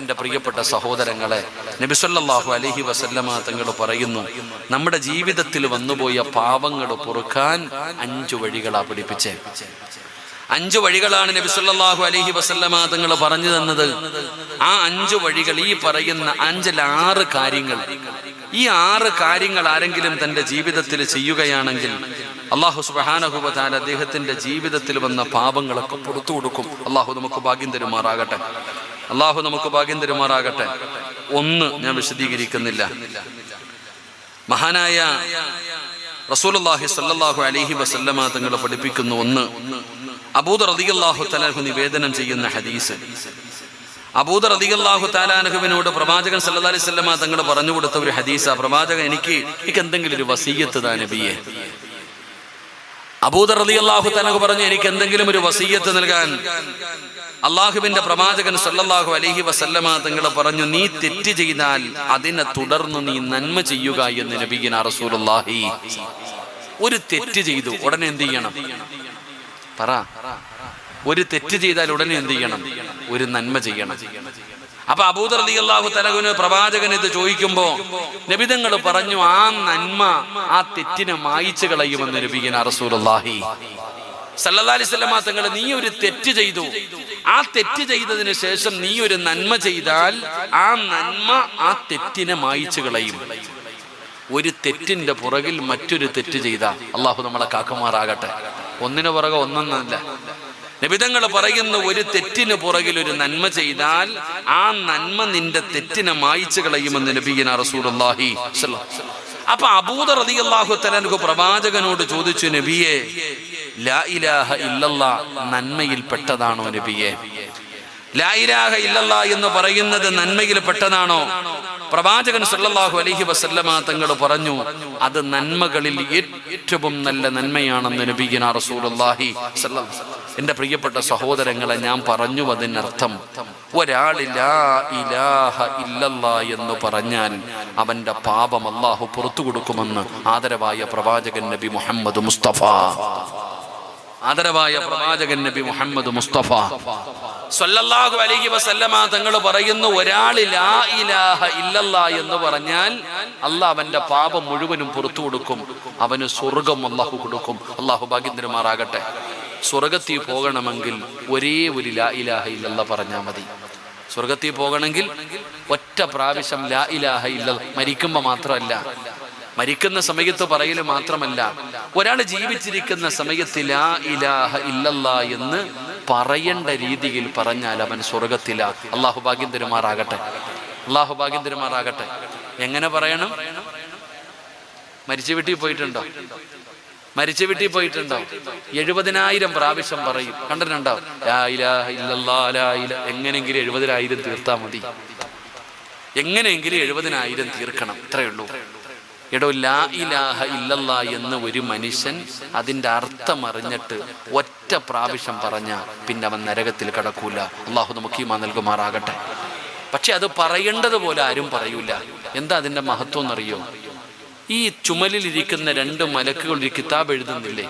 എന്റെ പ്രിയപ്പെട്ട സഹോദരങ്ങളെ നബിസല്ലാഹു അലഹി വസല്ലമ തങ്ങൾ പറയുന്നു നമ്മുടെ ജീവിതത്തിൽ വന്നുപോയ പാവങ്ങൾ പൊറുക്കാൻ അഞ്ചു വഴികളാ പഠിപ്പിച്ചേ. അഞ്ചു വഴികളാണ് നബി അലഹി അലൈഹി വസല്ലമ തങ്ങൾ പറഞ്ഞു തന്നത്. ആ അഞ്ചു വഴികൾ ഈ പറയുന്ന അഞ്ചിൽ ആറ് കാര്യങ്ങൾ. ഈ ആറ് കാര്യങ്ങൾ ആരെങ്കിലും തന്റെ ജീവിതത്തിൽ ചെയ്യുകയാണെങ്കിൽ അള്ളാഹു സുബാനഹുബാൻ അദ്ദേഹത്തിന്റെ ജീവിതത്തിൽ വന്ന പാപങ്ങളൊക്കെ പുറത്തു കൊടുക്കും. അള്ളാഹു നമുക്ക് ഭാഗ്യം തരുമാറാകട്ടെ. അള്ളാഹു നമുക്ക് ഭാഗ്യം തരുമാറാകട്ടെ. ഒന്ന് ഞാൻ വിശദീകരിക്കുന്നില്ല. മഹാനായ റസൂലുള്ളാഹി സല്ലാഹു അലൈഹി വസല്ലമ തങ്ങൾ പഠിപ്പിക്കുന്ന ഒന്ന്. അബൂദർ റളിയല്ലാഹു തലാഹു നിവേദനം ചെയ്യുന്ന ഹദീസ്. അബൂദർ റളിയല്ലാഹു താലാനഹുവിനോട് പ്രവാചകൻ സല്ലാ അലൈഹി വസല്ലമ തങ്ങൾ പറഞ്ഞു കൊടുത്ത ഒരു ഹദീസാ. പ്രവാചകൻ എനിക്ക് എനിക്ക് എന്തെങ്കിലും ഒരു വസീയത്ത് താ നബിയെ. അബൂദർ അലി അള്ളാഹു തനക്ക് പറഞ്ഞു എനിക്ക് എന്തെങ്കിലും ഒരു വസീയത്ത് നൽകാൻ അള്ളാഹുവിന്റെ പ്രവാചകൻ സല്ലല്ലാഹു അലഹി വസല്ലമ തങ്ങൾ പറഞ്ഞു നീ തെറ്റ് ചെയ്താൽ അതിനെ തുടർന്ന് നീ നന്മ ചെയ്യുക എന്ന് നബീന റസൂലുള്ളാഹി. ഒരു തെറ്റ് ചെയ്തു ഉടനെ എന്ത് ചെയ്യണം? പറ. ഒരു തെറ്റ് ചെയ്താൽ ഉടനെ എന്ത് ചെയ്യണം? ഒരു നന്മ ചെയ്യണം. അപ്പൊ അബൂദർ അലി അള്ളാഹു തലകുന് പ്രവാചകൻ ഇത് ചോദിക്കുമ്പോ നബിതങ്ങൾ പറഞ്ഞു ആ നന്മ ആ തെറ്റിനെ മായിച്ചു കളയുമെന്ന് നബിഗിൻ അറസൂലി സല്ലല്ലാലിസ്വല്ലമ തങ്ങൾ നീ ഒരു തെറ്റ് ചെയ്തു. ആ തെറ്റ് ചെയ്തതിന് ശേഷം നീ ഒരു നന്മ ചെയ്താൽ ആ നന്മ ആ തെറ്റിനെ മായിച്ചു കളയും. ഒരു തെറ്റിന്റെ പുറകിൽ മറ്റൊരു തെറ്റ് ചെയ്ത. അള്ളാഹു നമ്മളെ കാക്കുമാറാകട്ടെ ഒന്നിനു പുറകെ ഒന്നൊന്നല്ല. നിബിതങ്ങൾ പറയുന്ന ഒരു തെറ്റിന് പുറകിൽ ഒരു നന്മ ചെയ്താൽ ആ നന്മ നിന്റെ തെറ്റിനെ മായിച്ചു കളയുമെന്ന് നബീന വസല്ലം. അപ്പൊ അബൂദർ റളിയല്ലാഹു തആല പ്രവാചകനോട് ചോദിച്ചു നബിയെ ലാ ഇലാഹ നന്മയിൽ പെട്ടതാണോ നബിയെ ലായിരാഹ ഇല്ലല്ലാ എന്ന് പറയുന്നത് നന്മയിൽ പെട്ടതാണോ പ്രവാചകൻ സല്ലാഹു അലഹി വസല്ലമ തങ്ങൾ പറഞ്ഞു അത് നന്മകളിൽ ഏറ്റവും നല്ല നന്മയാണെന്ന് നബിഗിന റസൂലുള്ളാഹി സല്ലാ. എന്റെ പ്രിയപ്പെട്ട സഹോദരങ്ങളെ ഞാൻ പറഞ്ഞു അതിനർത്ഥം ഒരാൾ ലാ ഇലാഹ ഇല്ലല്ലാ എന്ന് പറഞ്ഞാൽ അവന്റെ പാപം അള്ളാഹു പുറത്തു കൊടുക്കുമെന്ന് ആദരവായ പ്രവാചകൻ നബി മുഹമ്മദ് മുസ്തഫ. ആദരവായ പ്രവാചകൻ നബി മുഹമ്മദ് മുസ്തഫ. സല്ലല്ലാഹു അലൈഹി വസല്ലമ തങ്ങൾ പറയുന്നു ഒരാൾ ലാ ഇലാഹ ഇല്ലല്ലാ എന്ന് പറഞ്ഞാൽ അള്ളാഹ് അവന്റെ പാപം മുഴുവനും പുറത്തു കൊടുക്കും അവന് സ്വർഗം അള്ളാഹു കൊടുക്കും. അള്ളാഹു ഭാഗ്യന്തരമാറാകട്ടെ സ്വർഗത്തിൽ പോകണമെങ്കിൽ ഒരേ ഒരു ലാ ഇലാഹ ഇല്ലല്ല പറഞ്ഞാൽ മതി. സ്വർഗത്തിൽ പോകണമെങ്കിൽ ഒറ്റ പ്രാവശ്യം ലാ ഇലാഹ ഇല്ല മരിക്കുമ്പോൾ മാത്രമല്ല. മരിക്കുന്ന സമയത്ത് പറയൽ മാത്രമല്ല ഒരാൾ ജീവിച്ചിരിക്കുന്ന സമയത്ത് ലാ ഇലാഹ ഇല്ലല്ല എന്ന് പറയേണ്ട രീതിയിൽ പറഞ്ഞാൽ അവൻ സ്വർഗത്തില. അള്ളാഹു ഭാഗ്യം തരുമാറാകട്ടെ. അള്ളാഹു ഭാഗ്യം തരുമാറാകട്ടെ. എങ്ങനെ പറയണം? മരിച്ചു വീട്ടിൽ പോയിട്ടുണ്ടോ? മരിച്ച വീട്ടിൽ പോയിട്ടുണ്ടോ? എഴുപതിനായിരം പ്രാവശ്യം പറയും. കണ്ടിട്ടുണ്ടോ? എങ്ങനെങ്കിലും എഴുപതിനായിരം തീർത്താ മതി. എങ്ങനെയെങ്കിലും എഴുപതിനായിരം തീർക്കണം. ഇത്രയേ ഉള്ളൂ. എടോ ലാ ഇലാഹ ഇല്ലല്ല എന്ന് ഒരു മനുഷ്യൻ അതിന്റെ അർത്ഥം അറിഞ്ഞിട്ട് ഒറ്റ പ്രാവശ്യം പറഞ്ഞ പിന്നെ അവൻ നരകത്തിൽ കടക്കൂല. അള്ളാഹു നമുക്ക് ഈ നൽകുമാറാകട്ടെ. പക്ഷെ അത് പറയേണ്ടതുപോലെ ആരും പറയൂല. എന്താ അതിന്റെ മഹത്വം എന്നറിയോ? ഈ ചുമലിൽ ഇരിക്കുന്ന രണ്ട് മലക്കുകൾ ഒരു കിതാബ് എഴുതുന്നില്ലേ?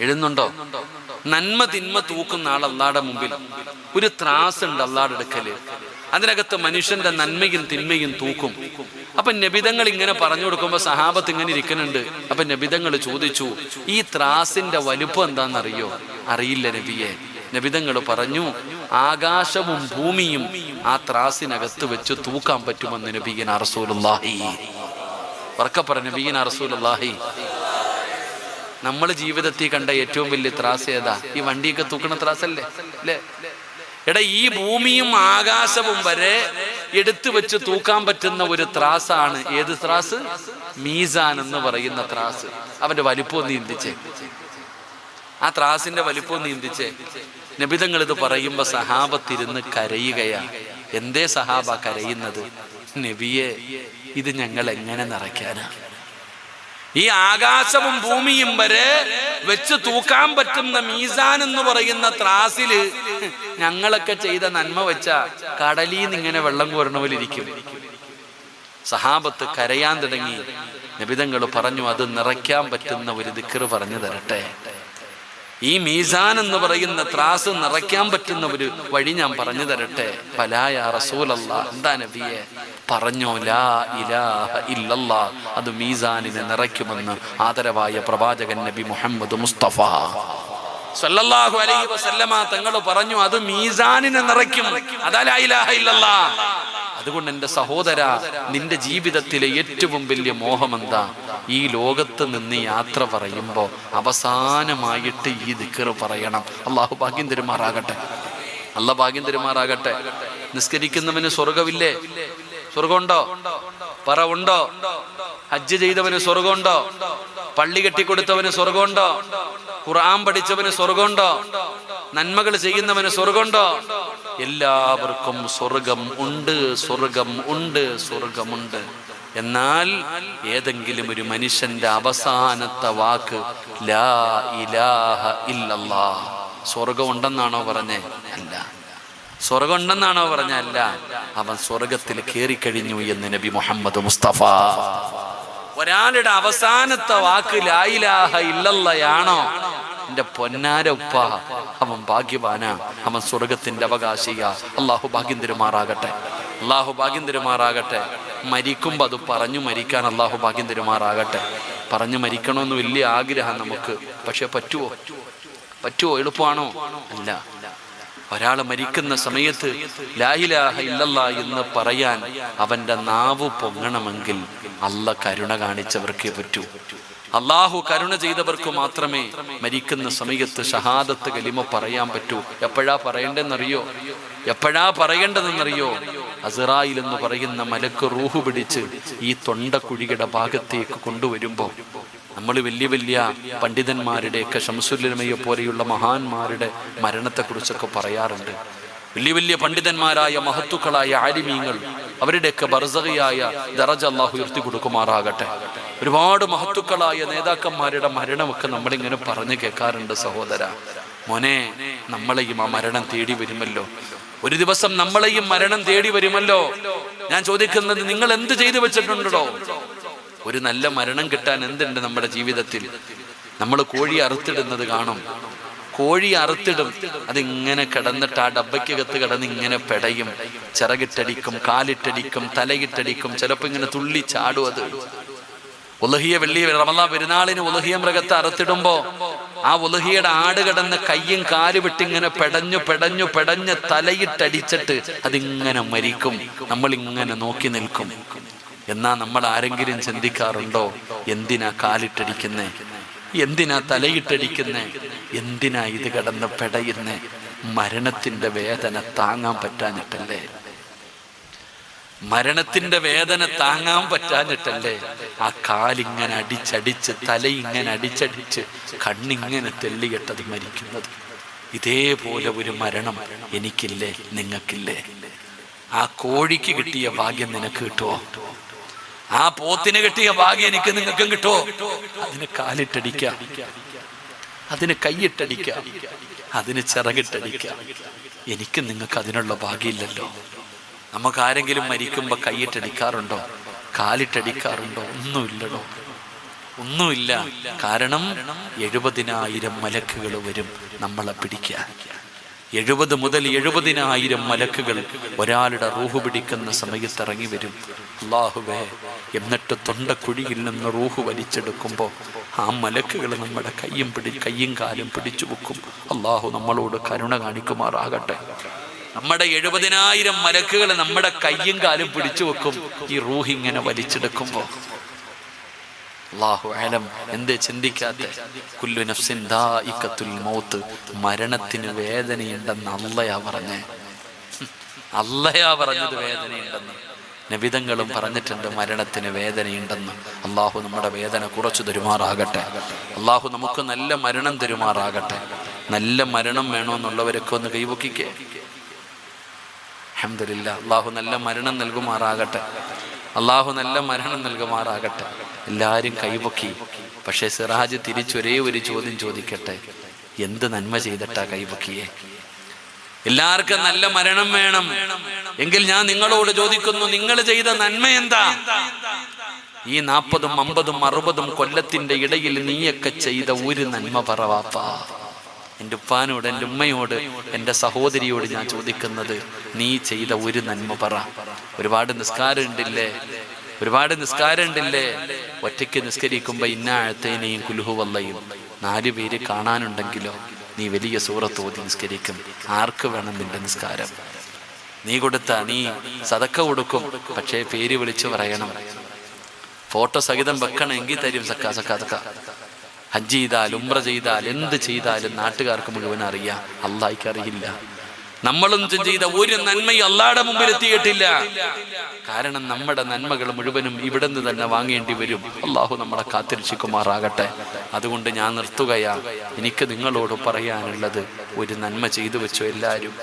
എഴുതുന്നുണ്ടോ? നന്മ തിന്മ തൂക്കുന്ന ആൾ അള്ളാടെ മുമ്പിൽ. ഒരു ത്രാസ് ഉണ്ട് അള്ളാടെ അടുക്കൽ. അതിനകത്ത് മനുഷ്യന്റെ നന്മയും തിന്മയും തൂക്കും. അപ്പൊ നബിതങ്ങൾ ഇങ്ങനെ പറഞ്ഞു കൊടുക്കുമ്പോ സഹാബത്ത് ഇങ്ങനെ ഇരിക്കുന്നുണ്ട്. അപ്പൊ നബിതങ്ങൾ ചോദിച്ചു ഈ ത്രാസിന്റെ വലുപ്പം എന്താണെന്നറിയോ? അറിയില്ല നബിയെ. നബിതങ്ങൾ പറഞ്ഞു ആകാശവും ഭൂമിയും ആ ത്രാസിനകത്ത് വെച്ച് തൂക്കാൻ പറ്റുമെന്ന് നബിയൻ റസൂലുള്ളാഹി ഉറക്കപ്പറ നബീന റസൂലുള്ളാഹി. നമ്മൾ ജീവിതത്തിൽ കണ്ട ഏറ്റവും വലിയ ത്രാസ് ഏതാ? ഈ വണ്ടിയൊക്കെ തൂക്കണ ത്രാസല്ലേ? അല്ലേ എടാ ഈ ഭൂമിയും ആകാശവും വരെ എടുത്തു വെച്ച് തൂക്കാൻ പറ്റുന്ന ഒരു ത്രാസാണ്. ഏത് ത്രാസ്? മീസാൻ എന്ന് പറയുന്ന ത്രാസ്. അവന്റെ വലിപ്പം നീന്തിച്ചേ ആ ത്രാസിന്റെ വലിപ്പം നീന്തിച്ചേ നബിതങ്ങൾ ഇത് പറയുമ്പോ സഹാബത്തിരുന്ന് കരയുകയാ. എന്തേ സഹാബ കരയുന്നത്? നബിയെ ഇത് ഞങ്ങൾ എങ്ങനെ നിറയ്ക്കാനാ? ഈ ആകാശവും ഭൂമിയും വരെ വെച്ച് തൂക്കാൻ പറ്റുന്ന മീസാൻ എന്ന് പറയുന്ന ത്രാസിൽ ഞങ്ങളൊക്കെ ചെയ്ത നന്മ വെച്ച കടലിൽ നിന്ന് ഇങ്ങനെ വെള്ളം കോരണ പോലെ ഇരിക്കും സഹാബത്ത് കരയാൻ തുടങ്ങി. നബിതങ്ങൾ പറഞ്ഞു അത് നിറയ്ക്കാൻ പറ്റുന്ന ഒരു ദിക്കറ് പറഞ്ഞു തരട്ടെ. ഈ മീസാൻ എന്ന് പറയുന്ന ത്രാസ് നിറയ്ക്കാൻ പറ്റുന്ന ഒരു വഴി ഞാൻ പറഞ്ഞു തരട്ടെ. പലായ റസൂലല്ല എന്താ നബിയെ? പറഞ്ഞോ ലാ ഇലാഹ ഇല്ലല്ല അത് മീസാനിനെ നിറയ്ക്കുമെന്ന് ആദരവായ പ്രവാചകൻ നബി മുഹമ്മദ് മുസ്തഫ. സല്ലല്ലാഹു അലൈഹി വസല്ലമ തങ്ങൾ പറഞ്ഞു അത് മീസാനിനെ നിറയ്ക്കും. അതാ ഇലാഹ ഇല്ലല്ലാ. അതുകൊണ്ട് എന്റെ സഹോദര നിന്റെ ജീവിതത്തിലെ ഏറ്റവും വലിയ മോഹം എന്താ ഈ ലോകത്ത് നിന്ന് യാത്ര പറയുമ്പോൾ അവസാനമായിട്ട് ഈ ദിക്കറ് പറയണം. അള്ളാഹു ഭാഗ്യം തരുമാറാകട്ടെ. അല്ല ഭാഗ്യം തരുമാറാകട്ടെ. നിസ്കരിക്കുന്നവന് സ്വർഗമില്ലേ സ്വർഗമുണ്ടോ പറ ഉണ്ടോ? ഹജ്ജ് ചെയ്തവന് സ്വർഗമുണ്ടോ പള്ളി കെട്ടിക്കൊടുത്തവന് സ്വർഗമുണ്ടോ ഖുർആൻ പഠിച്ചവന് സ്വർഗമുണ്ടോ? നന്മകൾ ചെയ്യുന്നവന് സ്വർഗമുണ്ടോ? എല്ലാവർക്കും സ്വർഗം ഉണ്ട് സ്വർഗം ഉണ്ട് സ്വർഗമുണ്ട്. എന്നാൽ ഏതെങ്കിലും ഒരു മനുഷ്യന്റെ അവസാനത്തെ വാക്ക് ലാ ഇലാഹ ഇല്ലല്ലാ സ്വർഗം ഉണ്ടെന്നാണോ പറഞ്ഞേ? അല്ല. സ്വർഗം ഉണ്ടെന്നാണോ പറഞ്ഞ? അല്ല. അവൻ സ്വർഗത്തിൽ കയറിക്കഴിഞ്ഞു എന്ന് നബി മുഹമ്മദ് മുസ്തഫ. ഒരാളുടെ അവസാനത്തെ വാക്ക് ലായിലാഹ ഇല്ലല്ലയാണോ? എന്റെ പൊന്നാര ഉപ്പ അവൻ ഭാഗ്യവാന അവൻ സ്വർഗത്തിന്റെ അവകാശിക അള്ളാഹു ഭാഗ്യം തിരുമാറാകട്ടെ അള്ളാഹു ഭാഗ്യം തിരുമാറാകട്ടെ മരിക്കുമ്പോൾ അത് പറഞ്ഞു മരിക്കാൻ അള്ളാഹു ഭാഗ്യം തിരുമാറാകട്ടെ പറഞ്ഞു മരിക്കണമെന്ന് വലിയ ആഗ്രഹം നമുക്ക്. പക്ഷെ പറ്റുമോ പറ്റുമോ എളുപ്പമാണോ? അല്ല. ഒരാൾ മരിക്കുന്ന സമയത്ത് ലായിലാഹ ഇല്ലല്ല എന്ന് പറയാൻ അവന്റെ നാവ് പൊങ്ങണമെങ്കിൽ അല്ല കരുണ കാണിച്ചവർക്കേ പറ്റൂ. അള്ളാഹു കരുണ ചെയ്തവർക്ക് മാത്രമേ മരിക്കുന്ന സമയത്ത് ഷഹാദത്ത് കലിമ പറയാൻ പറ്റൂ. എപ്പോഴാ പറയേണ്ടെന്നറിയോ എപ്പോഴാ പറയേണ്ടതെന്നറിയോ? അസറായിൽ എന്ന് പറയുന്ന മലക്ക് റൂഹ് പിടിച്ച് ഈ തൊണ്ടക്കുഴിയുടെ ഭാഗത്തേക്ക് കൊണ്ടുവരുമ്പോൾ നമ്മൾ വലിയ വലിയ പണ്ഡിതന്മാരുടെയൊക്കെ ശംസുല്ലമയെ പോലെയുള്ള മഹാന്മാരുടെ മരണത്തെക്കുറിച്ചൊക്കെ പറയാറുണ്ട്. വലിയ വലിയ പണ്ഡിതന്മാരായ മഹത്തുക്കളായ ആലിമീങ്ങൾ അവരുടെയൊക്കെ ബർസകയായ ദറജ അള്ളാഹു ഉയർത്തി കൊടുക്കുമാറാകട്ടെ. ഒരുപാട് മഹത്തുക്കളായ നേതാക്കന്മാരുടെ മരണമൊക്കെ നമ്മളിങ്ങനെ പറഞ്ഞു കേൾക്കാറുണ്ട് സഹോദര. മോനെ നമ്മളെയും ആ മരണം തേടി വരുമല്ലോ. ഒരു ദിവസം നമ്മളെയും മരണം തേടി വരുമല്ലോ. ഞാൻ ചോദിക്കുന്നത് നിങ്ങൾ എന്ത് ചെയ്തു വെച്ചിട്ടുണ്ടോ ഒരു നല്ല മരണം കിട്ടാൻ എന്തുണ്ട് നമ്മുടെ ജീവിതത്തിൽ? നമ്മൾ കോഴി അറുത്തിടുന്നത് കാണും. കോഴി അറുത്തിടും. അതിങ്ങനെ കിടന്നിട്ട് ആ ഡബയ്ക്കകത്ത് കിടന്ന് ഇങ്ങനെ പെടയും. ചിറകിട്ടടിക്കും കാലിട്ടടിക്കും തലയിട്ടടിക്കും. ചിലപ്പോൾ ഇങ്ങനെ തുള്ളി ചാടും അത്. ഉലഹിയ വെള്ളി റമല പെരുന്നാളിന് ഉലഹിയ മൃഗത്തെ അറുത്തിടുമ്പോ ആ ഉലഹിയുടെ ആട് കിടന്ന് കയ്യും കാൽ വിട്ടിങ്ങനെ പെടഞ്ഞു പെടഞ്ഞു പെടഞ്ഞ് തലയിട്ടടിച്ചിട്ട് അതിങ്ങനെ മരിക്കും. നമ്മൾ ഇങ്ങനെ നോക്കി നിൽക്കും. എന്നാ നമ്മൾ ആരെങ്കിലും ചിന്തിക്കാറുണ്ടോ? എന്തിനാ കാലിട്ടടിക്കുന്നേ? എന്തിനാ തലയിട്ടടിക്കുന്നേ? എന്തിനാ ഇത് കടന്ന് പെടയുന്നേ? മരണത്തിന്റെ വേദന താങ്ങാൻ പറ്റാഞ്ഞിട്ടല്ലേ? മരണത്തിന്റെ വേദന താങ്ങാൻ പറ്റാഞ്ഞിട്ടല്ലേ? ആ കാലിങ്ങനെ അടിച്ചടിച്ച് തല ഇങ്ങനെ അടിച്ചടിച്ച് കണ്ണിങ്ങനെ തെള്ളിയിട്ടത് മരിക്കുന്നത്. ഇതേപോലെ ഒരു മരണം എനിക്കില്ലേ? നിങ്ങൾക്കില്ലേ? ആ കോഴിക്ക് കിട്ടിയ ഭാഗ്യം നിനക്ക് കിട്ടുമോ ആ പോത്തിന് കിട്ടിയ ഭാഗ്യം എനിക്ക് നിങ്ങൾക്കും കിട്ടുമോ അതിന് കാലിട്ടടിക്കാം. അതിന് കൈയിട്ടടിക്കാം. അതിന് ചിറകിട്ടടിക്കാം. എനിക്ക് നിങ്ങൾക്ക് അതിനുള്ള ഭാഗ്യമില്ലല്ലോ. നമുക്ക് ആരെങ്കിലും മരിക്കുമ്പോ കൈയിട്ടടിക്കാറുണ്ടോ? കാലിട്ടടിക്കാറുണ്ടോ? ഒന്നുമില്ലടോ. ഒന്നുമില്ല. കാരണം എഴുപതിനായിരം മലക്കുകൾ വരും നമ്മളെ പിടിക്കാൻ. എഴുപത് മുതൽ എഴുപതിനായിരം മലക്കുകൾ ഒരാളുടെ റൂഹ് പിടിക്കുന്ന സമയത്ത് ഇറങ്ങി വരും. അള്ളാഹുവേ എന്നിട്ട് തൊണ്ടക്കുഴിയിൽ നിന്ന് റൂഹ് വലിച്ചെടുക്കുമ്പോൾ ആ മലക്കുകൾ നമ്മുടെ കയ്യും പിടി കയ്യും കാലും പിടിച്ചു വെക്കും. അള്ളാഹു നമ്മളോട് കരുണ കാണിക്കുമാറാകട്ടെ. നമ്മുടെ എഴുപതിനായിരം മലക്കുകൾ നമ്മുടെ കയ്യും കാലും പിടിച്ചു വെക്കും. ഈ റൂഹ് ഇങ്ങനെ വലിച്ചെടുക്കുമ്പോൾ അള്ളാഹു അലം എന്തേ ചിന്തിക്കാത്ത? കുല്ലു നഫ്സിൻ ദാഇഖത്തുൽ മൗത്ത് മരണത്തിന് വേദനയുണ്ടെന്ന് അല്ലയാ പറഞ്ഞേ. അല്ലയാ പറഞ്ഞത് വേദനയുണ്ടെന്ന്. നബിതങ്ങളും പറഞ്ഞിട്ടുണ്ട് മരണത്തിന് വേദനയുണ്ടെന്ന്. അള്ളാഹു നമ്മുടെ വേദന കുറച്ചു തരുമാറാകട്ടെ. അള്ളാഹു നമുക്ക് നല്ല മരണം തരുമാറാകട്ടെ. നല്ല മരണം വേണമെന്നുള്ളവരൊക്കെ ഒന്ന് കൈവക്കിക്കേ. അഹമ്മദില്ല അള്ളാഹു നല്ല മരണം നൽകുമാറാകട്ടെ. അള്ളാഹു നല്ല മരണം നൽകുമാറാകട്ടെ. എല്ലാവരും കൈപൊക്കി പക്ഷേ സിറാജ് തിരിച്ചൊരേ ഒരു ചോദ്യം ചോദിക്കട്ടെ. എന്ത് നന്മ ചെയ്തിട്ടാ കൈപൊക്കിയെ എല്ലാവർക്കും നല്ല മരണം വേണം. എങ്കിൽ ഞാൻ നിങ്ങളോട് ചോദിക്കുന്നു നിങ്ങൾ ചെയ്ത നന്മ എന്താ? ഈ നാൽപ്പതും അമ്പതും അറുപതും കൊല്ലത്തിന്റെ ഇടയിൽ നീയൊക്കെ ചെയ്ത ഒരു നന്മ പറവാപ്പാ എന്റെ ഉപ്പാനോട് എന്റെ ഉമ്മയോട് എന്റെ സഹോദരിയോട് ഞാൻ ചോദിക്കുന്നത് നീ ചെയ്ത ഒരു നന്മ പറ. ഒരുപാട് നിസ്കാരം ഉണ്ടില്ലേ ഒരുപാട് നിസ്കാരം ഉണ്ടില്ലേ ഒറ്റയ്ക്ക് നിസ്കരിക്കുമ്പോൾ കുലുഹു വല്ലയും നാലു പേര് കാണാനുണ്ടെങ്കിലോ? നീ വലിയ സൂറത്ത് ഓതി നിസ്കരിക്കും. ആർക്ക് വേണം നിന്റെ നിസ്കാരം? നീ കൊടുത്ത നീ സതക്ക കൊടുക്കും. പക്ഷേ പേര് വിളിച്ചു പറയണം. ഫോട്ടോ സഹിതം വെക്കണമെങ്കിൽ തരും. സക്ക സക്ക സക്ക. ഹജ്ജ് ചെയ്താൽ ഉമ്ര ചെയ്താൽ എന്ത് ചെയ്താലും നാട്ടുകാർക്ക് മുഴുവൻ അറിയാം. അള്ളാഹിക്ക് അറിയില്ല. നമ്മളും ചെയ്ത ഒരു നന്മയും അല്ലാടെ മുമ്പിൽ എത്തിയിട്ടില്ല. കാരണം നമ്മുടെ നന്മകൾ മുഴുവനും ഇവിടെ നിന്ന് തന്നെ വാങ്ങേണ്ടി വരും. അള്ളാഹു നമ്മളെ കാത്തിരക്ഷിക്കുമാറാകട്ടെ. അതുകൊണ്ട് ഞാൻ നിർത്തുകയാ. എനിക്ക് നിങ്ങളോട് പറയാനുള്ളത് ഒരു നന്മ ചെയ്തു വെച്ചു എല്ലാവരും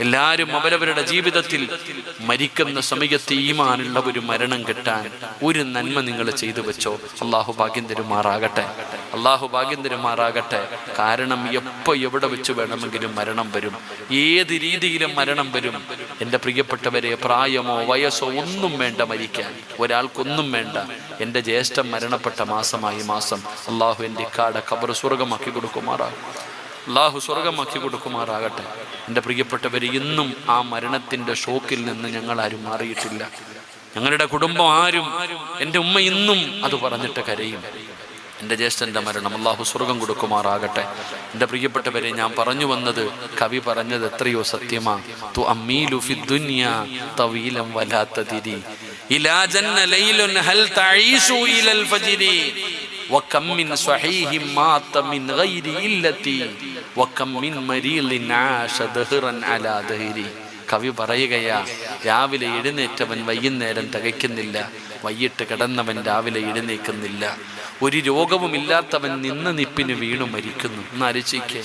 എല്ലാവരും അവരവരുടെ ജീവിതത്തിൽ മരിക്കുന്ന സമയത്ത് ഈമാനുള്ള ഒരു മരണം കിട്ടാൻ ഒരു നന്മ നിങ്ങൾ ചെയ്തു വെച്ചോ. അള്ളാഹു ഭാഗ്യം തരുമാറാകട്ടെ. അള്ളാഹു ഭാഗ്യം കാരണം എപ്പോ എവിടെ വെച്ച് വേണമെങ്കിലും മരണം വരും. ഏത് രീതിയിലും മരണം വരും. എന്റെ പ്രിയപ്പെട്ടവരെ പ്രായമോ വയസ്സോ ഒന്നും വേണ്ട മരിക്കാൻ. ഒരാൾക്കൊന്നും വേണ്ട. എന്റെ ജ്യേഷ്ഠം മരണപ്പെട്ട മാസമായി മാസം. അള്ളാഹു എന്റെ ഇക്കാട കബർ സ്വർഗമാക്കി കൊടുക്കുമാറാകും അള്ളാഹു സ്വർഗമാക്കി കൊടുക്കുമാറാകട്ടെ. എന്റെ പ്രിയപ്പെട്ടവർ ഇന്നും ആ മരണത്തിന്റെ ഷോക്കിൽ നിന്ന് ഞങ്ങൾ ആരും മാറിയിട്ടില്ല. ഞങ്ങളുടെ കുടുംബം ആരും എന്റെ ഉമ്മ ഇന്നും അത് പറഞ്ഞിട്ട് കരയും. എൻ്റെ ജ്യേഷ്ഠൻ്റെ മരണം അള്ളാഹു സ്വർഗം കൊടുക്കുമാറാകട്ടെ എൻ്റെ പ്രിയപ്പെട്ടവരെ ഞാൻ പറഞ്ഞു വന്നത് കവി പറഞ്ഞത് എത്രയോ സത്യമാ തു അമ്മീലു ഫി ദുനിയ തവീലം വലാത്ത തിരി ഇലാ ജന്ന ലൈലുൻ ഹൽ തഈശു ഇലൽ ഫജ്രി وكم من صحيح مات من غير إلتي وكم من مريض عاش دهرا على دهري കവി പറയുകയാ രാവിലെ എഴുന്നേറ്റവൻ വൈകുന്നേരം തികയ്ക്കുന്നില്ല വൈകിട്ട് കിടന്നവൻ രാവിലെ എഴുന്നേക്കുന്നില്ല ഒരു രോഗവുമില്ലാത്തവൻ നിന്ന് നിപ്പിന് വീണു മരിക്കുന്നു. എന്നാലോചിക്കേ.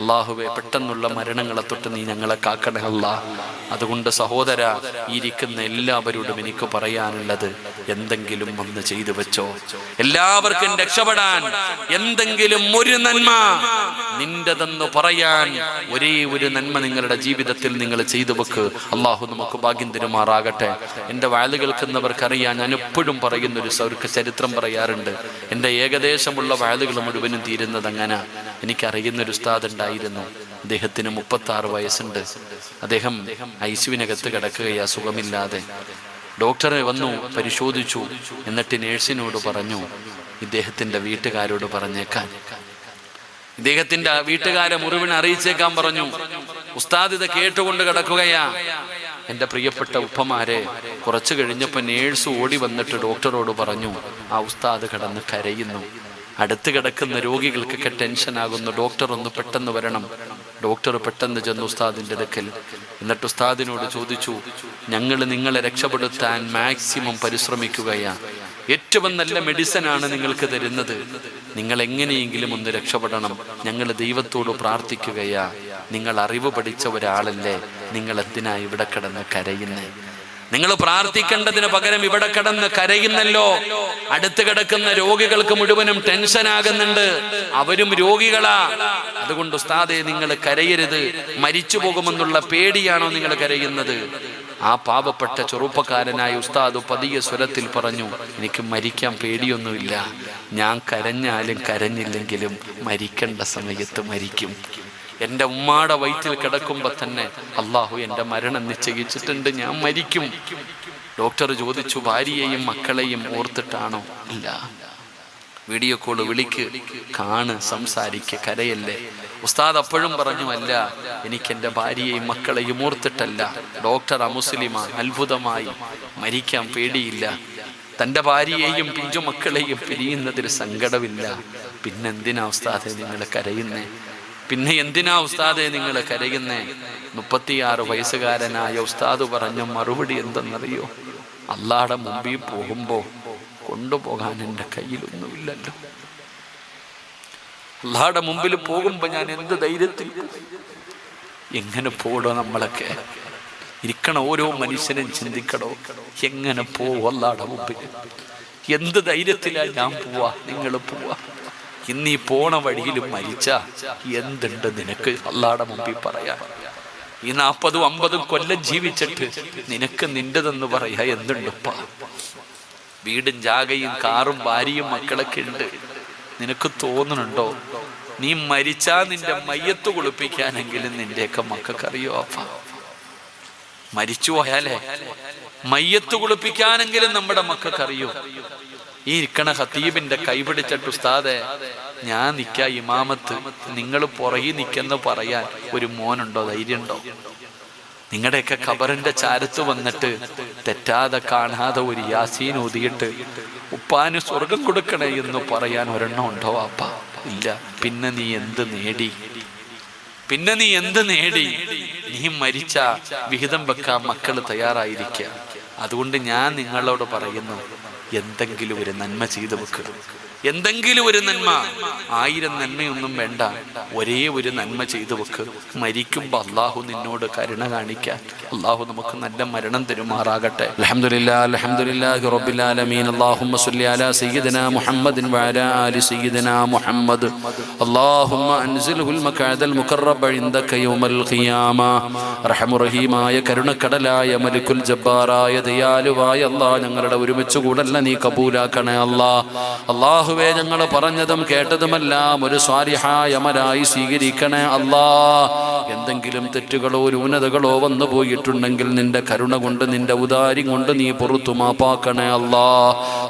അള്ളാഹുവെ പെട്ടെന്നുള്ള മരണങ്ങളെ തൊട്ട് നീ ഞങ്ങളെ കാക്കണേ അല്ലാ. അതുകൊണ്ട് സഹോദര ഇരിക്കുന്ന എല്ലാവരോടും എനിക്ക് പറയാനുള്ളത് എന്തെങ്കിലും ഒന്ന് ചെയ്തു വെച്ചോ. എല്ലാവർക്കും രക്ഷപ്പെടാൻ എന്തെങ്കിലും ഒരു നന്മ നിന്റെതെന്ന് പറയാൻ ഒരേ ഒരു നന്മ നിങ്ങളുടെ ജീവിതത്തിൽ നിങ്ങൾ ചെയ്തു വെക്ക്. അള്ളാഹു നമുക്ക് ഭാഗ്യം തരുമാറാകട്ടെ. എന്റെ വാൽ കേൾക്കുന്നവർക്കറിയാം ഞാൻ എപ്പോഴും പറയുന്ന ഒരു സൗർക്ക് ചരിത്രം പറയാറുണ്ട്. എന്റെ ഏകദേശമുള്ള വാലുകൾ മുഴുവനും തീരുന്നത് അങ്ങനെ. എനിക്കറിയുന്ന ഒരു ഉസ്താദ് ഉണ്ടായിരുന്നു. അദ്ദേഹത്തിന് മുപ്പത്തി ആറ് വയസ്സുണ്ട്. അദ്ദേഹം ഐസുവിനകത്ത് കിടക്കുകയാ സുഖമില്ലാതെ. ഡോക്ടറെ വന്നു പരിശോധിച്ചു. എന്നിട്ട് നേഴ്സിനോട് പറഞ്ഞു ഇദ്ദേഹത്തിന്റെ വീട്ടുകാരോട് പറഞ്ഞേക്കാൻ. ഇദ്ദേഹത്തിന്റെ വീട്ടുകാരെ മുറിവിനെ അറിയിച്ചേക്കാൻ പറഞ്ഞു. ഉസ്താദ് ഇത് കേട്ടുകൊണ്ട് കിടക്കുകയാ. എന്റെ പ്രിയപ്പെട്ട ഉപ്പമാരെ കുറച്ചു കഴിഞ്ഞപ്പോൾ നേഴ്സ് ഓടി വന്നിട്ട് ഡോക്ടറോട് പറഞ്ഞു ആ ഉസ്താദ് കടന്ന് കരയുന്നു. അടുത്ത് കിടക്കുന്ന രോഗികൾക്കൊക്കെ ടെൻഷനാകുന്നു ഡോക്ടർ ഒന്ന് പെട്ടെന്ന് വരണം. ഡോക്ടർ പെട്ടെന്ന് ചെന്ന് ഉസ്താദിന്റെ അടുക്കൽ. എന്നിട്ട് ഉസ്താദിനോട് ചോദിച്ചു ഞങ്ങൾ നിങ്ങളെ രക്ഷപ്പെടുത്താൻ മാക്സിമം പരിശ്രമിക്കുകയാണ് ഏറ്റവും നല്ല മെഡിസിനാണ് നിങ്ങൾക്ക് തരുന്നത്. നിങ്ങൾ എങ്ങനെയെങ്കിലും ഒന്ന് രക്ഷപ്പെടണം. ഞങ്ങൾ ദൈവത്തോട് പ്രാർത്ഥിക്കുകയാ. നിങ്ങൾ അറിവ് പഠിച്ച ഒരാളല്ലേ. നിങ്ങൾ എന്തിനാ ഇവിടെ കിടന്ന് കരയുന്നേ? നിങ്ങൾ പ്രാർത്ഥിക്കേണ്ടതിന് പകരം ഇവിടെ കിടന്ന് കരയുന്നല്ലോ. അടുത്ത് കിടക്കുന്ന രോഗികൾക്ക് മുഴുവനും ടെൻഷൻ ആകുന്നുണ്ട്. അവരും രോഗികളാ. അതുകൊണ്ട് ഉസ്താദെ നിങ്ങൾ കരയരുത്. മരിച്ചു പോകുമെന്നുള്ള പേടിയാണോ നിങ്ങൾ കരയുന്നത്? ആ പാപപ്പെട്ട ചെറുപ്പക്കാരനായ ഉസ്താദ് പതിയ സ്വരത്തിൽ പറഞ്ഞു എനിക്ക് മരിക്കാൻ പേടിയൊന്നുമില്ല. ഞാൻ കരഞ്ഞാലും കരഞ്ഞില്ലെങ്കിലും മരിക്കേണ്ട സമയത്ത് മരിക്കും. എന്റെ ഉമ്മാടെ വയറ്റിൽ കിടക്കുമ്പോൾ തന്നെ അള്ളാഹു എന്റെ മരണം നിശ്ചയിച്ചിട്ടുണ്ട് ഞാൻ മരിക്കും. ഡോക്ടർ ചോദിച്ചു ഭാര്യയെയും മക്കളെയും ഓർത്തിട്ടാണോ? ഇല്ല. വീഡിയോ കോൾ വിളിക്ക് കാണ് സംസാരിക്ക് കരയല്ലേ? ഉസ്താദ് അപ്പോഴും പറഞ്ഞു അല്ല എനിക്ക് എന്റെ ഭാര്യയെയും മക്കളെയും ഓർത്തിട്ടല്ല. ഡോക്ടർ അമുസ്ലിമാ അത്ഭുതമായി മരിക്കാൻ പേടിയില്ല. തന്റെ ഭാര്യയെയും പിഞ്ചു മക്കളെയും പിരിയുന്നതിൽ സങ്കടമില്ല. പിന്നെന്തിനാ ഉസ്താദെ നിങ്ങൾ കരയുന്നേ? പിന്നെ എന്തിനാ ഉസ്താദെ നിങ്ങൾ കരയുന്നേ? മുപ്പത്തിയാറ് വയസ്സുകാരനായ ഉസ്താദ് പറഞ്ഞ മറുപടി എന്തെന്നറിയോ? അള്ളാടെ മുമ്പിൽ പോകുമ്പോ കൊണ്ടുപോകാൻ എന്റെ കയ്യിലൊന്നുമില്ലല്ലോ. അള്ളാടെ മുമ്പിൽ പോകുമ്പോ ഞാൻ എന്ത് ധൈര്യത്തിൽ എങ്ങനെ പോടോ നമ്മളൊക്കെ? ഇരിക്കണ ഓരോ മനുഷ്യനും ചിന്തിക്കണോ? എങ്ങനെ പോവും അള്ളാടെ മുമ്പിൽ? എന്ത് ധൈര്യത്തിലാ ഞാൻ പോവാ? നിങ്ങൾ പോവാ? ഇന്ന് ഈ പോണ വഴിയിൽ മരിച്ച എന്തുണ്ട് നിനക്ക്? അള്ളാടെ മുമ്പിൽ പറയാ. ഈ നാൽപ്പതും അമ്പതും കൊല്ലം ജീവിച്ചിട്ട് നിനക്ക് നിന്റെതെന്ന് പറയാ എന്തുണ്ടപ്പ? വീടും ജാഗയും കാറും ഭാര്യയും മക്കളൊക്കെ ഉണ്ട്. നിനക്ക് തോന്നുന്നുണ്ടോ നീ മരിച്ചാ നിന്റെ മയ്യത്ത് കുളിപ്പിക്കാനെങ്കിലും നിന്റെയൊക്കെ മക്കൾക്കറിയോ അപ്പ? മരിച്ചു പോയാലേ മയ്യത്ത് കുളിപ്പിക്കാനെങ്കിലും നമ്മുടെ മക്കൾക്കറിയോ? ഈ ഇരിക്കണ ഹത്തീബിന്റെ കൈപിടിച്ചിട്ട് ഉസ്താദെ ഞാൻ നിക്ക ഇമാമത്ത്. നിങ്ങൾ പുറകി നിക്കെന്ന് പറയാൻ ഒരു മോനുണ്ടോ? ധൈര്യമുണ്ടോ? നിങ്ങളുടെയൊക്കെ ഖബറിന്റെ ചാരത്ത് വന്നിട്ട് തെറ്റാതെ കാണാതെ ഒരു യാസീൻ ഊതിയിട്ട് ഉപ്പാന് സ്വർഗം കൊടുക്കണേ എന്ന് പറയാൻ ഒരെണ്ണം ഉണ്ടോ അപ്പ ഇല്ല. പിന്നെ നീ എന്ത് നേടി? പിന്നെ നീ എന്ത് നേടി? നീ മരിച്ച വിഹിതം വെക്കാൻ മക്കൾ തയ്യാറായിരിക്കുക അതുകൊണ്ട് ഞാൻ നിങ്ങളോട് പറയുന്നു എന്തെങ്കിലും ഒരു നന്മ ചെയ്തു വെക്കുക എന്തെങ്കിലും ഒരു നന്മ. ആയിരം നന്മയൊന്നും വേണ്ട. ഒരേ ഒരു നന്മ ചെയ്തു വെക്ക്. മരിക്കുമ്പോ അള്ളാഹു നിന്നോട് കരുണ കാണിക്കാൻ. അള്ളാഹു നമുക്ക് നല്ല മരണം തരുമാറാകട്ടെ. അലാ സയ്യിദനാ മുഹമ്മദിൻ ആലി സയ്യിദനാ മുഹമ്മദ്. ഖിയാമ. റഹമുറഹീമായ കരുണക്കടലായ മലിക്കുൽ ജബ്ബാറായ ദയാലുവായ അല്ലാഹ് ഞങ്ങളുടെ ഒരുമിച്ച് കൂടല്ല നീ കബൂലാക്കണേ അല്ലാ അള്ളാഹുവേ ഞങ്ങൾ പറഞ്ഞതും കേട്ടതുമെല്ലാം ഒരു സ്വാരിഹായമരായി സ്വീകരിക്കണേ അല്ലാ. എന്തെങ്കിലും തെറ്റുകളോ ന്യൂനതകളോ വന്നു പോയിട്ടുണ്ടെങ്കിൽ നിന്റെ കരുണ കൊണ്ട് നിന്റെ ഉദാരി കൊണ്ട് നീ പുറത്തു മാപ്പാക്കണേ അല്ലാ.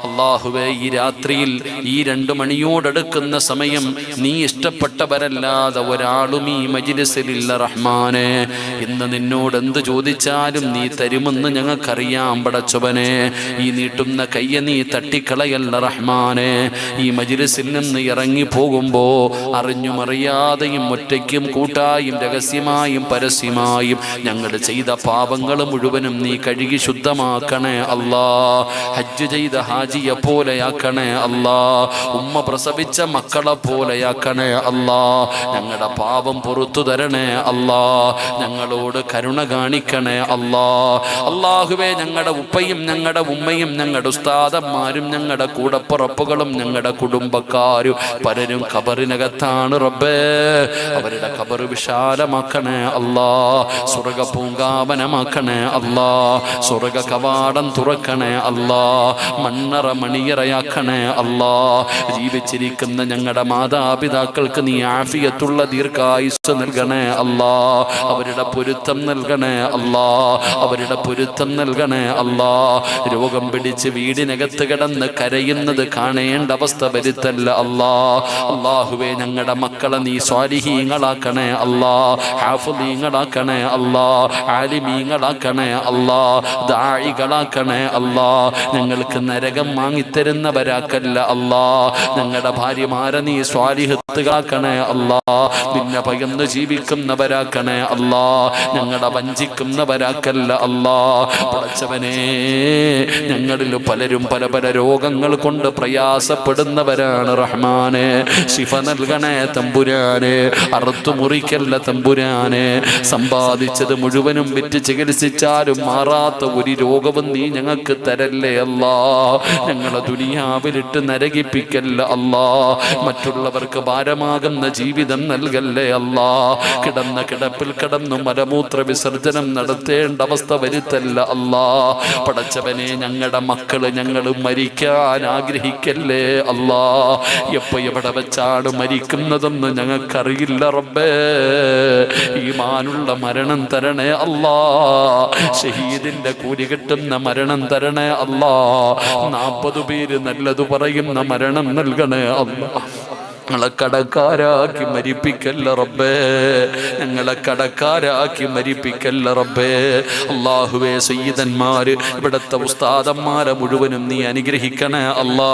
അള്ളാഹുവേ ഈ രാത്രിയിൽ ഈ രണ്ടു മണിയോടടുക്കുന്ന സമയം നീ ഇഷ്ടപ്പെട്ടവരല്ലാതെ ഒരാളും ഈ മജിലിസിലില്ല റഹ്മാനെ. ഇന്ന് നിന്നോട് എന്ത് ചോദിച്ചാലും നീ തരുമെന്ന് ഞങ്ങൾക്കറിയാം പടച്ചവനെ. ഈ നീട്ടുന്ന കയ്യ നീ തട്ടിക്കളയല്ല റഹ്മാനെ. ഈ മജിലിസിൽ നിന്ന് ഇറങ്ങി പോകുമ്പോ അറിഞ്ഞും അറിയാതെയും ഒറ്റയ്ക്കും കൂട്ടായും രഹസ്യമായും പരസ്യമായും ഞങ്ങൾ ചെയ്ത പാപങ്ങൾ മുഴുവനും നീ കഴുകി ശുദ്ധമാക്കണേ അല്ലാ. ഹജ്ജ് ചെയ്ത ഹാജിയെ പോലെയാക്കണേ അല്ലാ. ഉമ്മ പ്രസവിച്ച മക്കളെ പോലെയാക്കണേ അല്ലാ. ഞങ്ങളുടെ പാപം പുറത്തു തരണേ അല്ലാ. ഞങ്ങളോട് കരുണ കാണിക്കണേ അല്ലാ. അള്ളാഹുവേ ഞങ്ങളുടെ ഉപ്പയും ഞങ്ങളുടെ ഉമ്മയും ഞങ്ങളുടെ ഉസ്താദന്മാരും ഞങ്ങളുടെ കൂടപ്പുറപ്പുകളും ഞങ്ങളുടെ കുടുംബക്കാരും പലരും ഖബറിനകത്താണ് റബ്ബേ. അവരുടെ ഖബർ വിശാലമാക്കണേ അല്ലാ. സ്വർഗ പൂങ്കാവനമാക്കണേ അല്ലാ. സ്വർഗ കവാടം തുറക്കണേ അല്ലാ. മണ്ണറ മണിയറയാക്കണേ അല്ലാ. ജീവിച്ചിരിക്കുന്ന ഞങ്ങളുടെ മാതാപിതാക്കൾക്ക് നീ ആഫിയത്തുള്ള ദീർഘായുസ് നൽകണേ അല്ലാ. അവരുടെ പൊരുത്തം നൽകണേ അല്ലാ. അവരുടെ പൊരുത്തം നൽകണേ അല്ലാ. രോഗം പിടിച്ച് വീടിനകത്ത് കിടന്ന് കരയുന്നത് കാണേണ്ട അവസ്ഥ വരുത്തല്ല അല്ലാ. അള്ളാഹുവേ ഞങ്ങളുടെ മക്കളെ നീ സ്വാലിഹീങ്ങളാക്കണേ അല്ലാ. ഹാഫുലീങ്ങളാക്കണേ അല്ലാ. ആലിമീങ്ങളാക്കണേ അല്ലാ. ദാഴികളാക്കണേ അല്ലാ. ഞങ്ങൾക്ക് നരകം വാങ്ങിത്തരുന്നവരാക്കല്ല അല്ലാ. ഞങ്ങളുടെ ഭാര്യമാരെ നീ സ്വാലിഹത്തുകളാക്കണേ അല്ലാ. നിന്നെ പകർന്ന് ജീവിക്കുന്നവരാക്കണേ അല്ലാ. ഞങ്ങളെ വഞ്ചിക്കുന്നവരാക്കല്ല അല്ലാ. പടച്ചവനെ ഞങ്ങളിൽ പലരും പല പല രോഗങ്ങൾ കൊണ്ട് പ്രയാസപ്പെടുന്നവരാണ് റഹ്മാനെ. ശിഫ നൽകണേ തമ്പുരാനെ. അറുത്തു മുറിക്കല്ല തമ്പുരാനെ. സമ്പാദിച്ചത് മുഴുവനും വിറ്റ് ചികിത്സിച്ചാലും മാറാത്ത ഒരു രോഗവും നീ ഞങ്ങൾക്ക് തരല്ലേ അല്ലാ. ഞങ്ങളെ ദുനിയാവിലിട്ട് നരകിപ്പിക്കല്ല അല്ലാ. മറ്റുള്ളവർക്ക് ഭാരമാകുന്ന ജീവിതം നൽകല്ലേ അല്ലാ. കിടന്ന കിടപ്പിൽ കിടന്നു മലമൂത്ര വിസർജനം നടത്തേണ്ട അവസ്ഥ വരുത്തല്ല അല്ലാ. പടച്ചവനെ ഞങ്ങളുടെ മക്കൾ ഞങ്ങൾ മരിക്കാൻ ആഗ്രഹിക്കല്ലേ അല്ലാ എപ്പോ എവിടെ വെച്ചാണ് മരിക്കുന്നതെന്ന് ഞങ്ങൾക്കറിയില്ല റബ്ബേ. ഈ മാനുള്ള മരണം തരണേ അല്ലാ. ഷഹീദിന്റെ കൂലി കിട്ടുന്ന മരണം തരണേ അല്ലാ. നാൽപ്പത് പേര് നല്ലത് പറയുന്ന മരണം നൽകണേ അല്ലാ. ഞങ്ങളെ കടക്കാരാക്കി മരിപ്പിക്കല്ല റബ്ബേ. ഞങ്ങളെ കടക്കാരാക്കി മരിപ്പിക്കല്ല റബ്ബേ. അള്ളാഹുവേ സയ്യിദന്മാര് ഇവിടുത്തെ ഉസ്താദന്മാരെ മുഴുവനും നീ അനുഗ്രഹിക്കണേ അല്ലാ.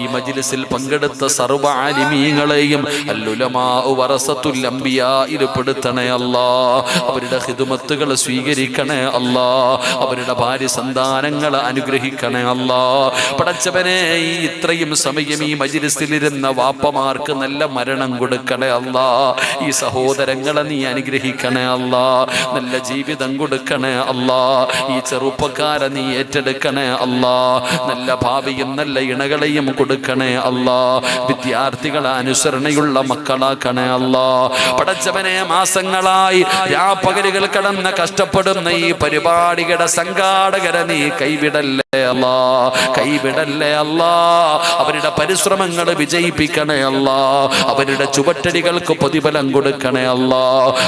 ഈ മജിലിസിൽ പങ്കെടുത്ത സർവ ആലിമീങ്ങളെയും അല്ലുലമാ വറസത്തുൽ അല്ലാ. അവരുടെ ഹിതുമത്തുകൾ സ്വീകരിക്കണേ അല്ലാ. അവരുടെ ഭാര്യ സന്താനങ്ങളെ അനുഗ്രഹിക്കണേ അല്ലാ. പടച്ചവനെ ഈ ഇത്രയും സമയം ഈ മജിലിസിലിരുന്ന വാപ്പമാർ അവർക്ക് നല്ല മരണം കൊടുക്കണേ അല്ല. ഈ സഹോദരങ്ങളെ നീ അനുഗ്രഹിക്കണേ അല്ല. നല്ല ജീവിതം കൊടുക്കണേ അല്ല. ഈ ചെറുപ്പക്കാരെ നീ ഏറ്റെടുക്കണേ അല്ല. നല്ല ഭാവിയും നല്ല ഇണകളെയും കൊടുക്കണേ അല്ല. വിദ്യാർത്ഥികളെ അനുസരണയുള്ള മക്കളാക്കണേ അല്ല. പടച്ചവനെ മാസങ്ങളായി രാപ്പകലുകൾ കടന്ന് കഷ്ടപ്പെടുന്ന ഈ പരിപാടികളുടെ സംഘാടകരെ നീ കൈവിടല്ലേ അല്ല. കൈവിടല്ലേ അല്ല. അവരുടെ പരിശ്രമങ്ങൾ വിജയിപ്പിക്കണേ അല്ലാ. അല്ലാ അവരുടെ ചുവട്ടടികൾക്ക് പ്രതിഫലം കൊടുക്കണേ അല്ല